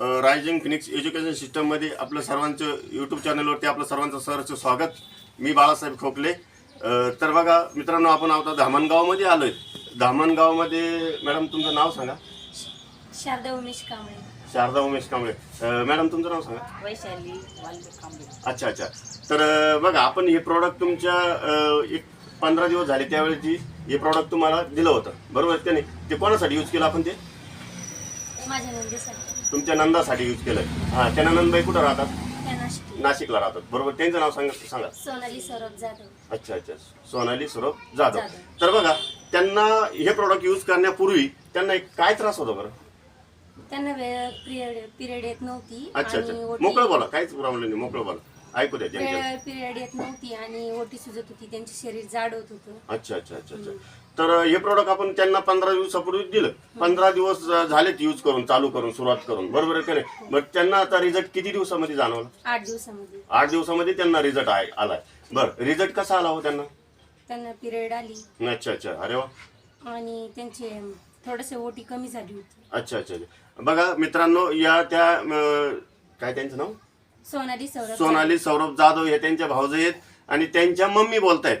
Rising Phoenix education सिस्टममध्ये आपलं सर्वांचं यूट्यूब चॅनलवरती आपलं सर्वांचं सहर्ष स्वागत. मी बाळासाहेब खोकले. तर बघा मित्रांनो आपण आता धामणगावमध्ये आलोय. धामणगावमध्ये मॅडम तुमचं नाव सांगा. शारदा उमेश कांबळे. शारदा उमेश कांबळे. मॅडम तुमचं नाव सांगा. वैशाली कांबळे. अच्छा अच्छा. तर बघा आपण हे प्रॉडक्ट तुमच्या एक पंधरा दिवस झाले त्यावेळेची हे प्रॉडक्ट तुम्हाला दिलं होतं. बरोबर आहे नाही? ते कोणासाठी यूज केलं आपण ते? माझ्या नंदीसाठी तुमच्या नंदासाठी यूज केलं हां त्या नंदबाई कुठं राहतात? नाशिकला राहतात. बरोबर त्यांचं नाव सांगा सांगा. सोनाली सौरभ जाधव. अच्छा अच्छा. सोनाली सौरभ जाधव. जाधव. तर बघा त्यांना हे प्रॉडक्ट यूज करण्यापूर्वी त्यांना एक काय त्रास होता बरं? त्यांना पिरियड पिरियड येत नव्हती. अच्छा अच्छा. मोकळं बोला. काहीच प्रॉब्लेम नाही. मोकळं बोला. ऐकू द्या त्यांच्या पिरियड येत नव्हती आणि ओटी सुजत होती त्यांचे शरीर जाड होत होतं. अच्छा अच्छा अच्छा अच्छा. तर हे प्रॉडक्ट आपण त्यांना पंधरा दिवसापूर्वी दिलं. पंधरा दिवस झालेत यूज करून चालू करून सुरुवात करून. बरोबर आहे का नाही? मग त्यांना आता रिझल्ट किती दिवसामध्ये जाणवला? आठ दिवसामध्ये. आठ दिवसामध्ये त्यांना रिझल्ट आलाय. बरं रिझल्ट कसा आला हो त्यांना? त्यांना पिरियड आली. अच्छा अच्छा. अरे वा. आणि त्यांचे थोडंसं ओटी कमी झाली होती. अच्छा अच्छा अच्छा. बघा मित्रांनो या त्या अं, काय त्यांचं नाव? सोनाली सौरभ सोनाली सौरभ जाधव हे त्यांच्या भावजे आहेत आणि त्यांच्या मम्मी बोलतायत.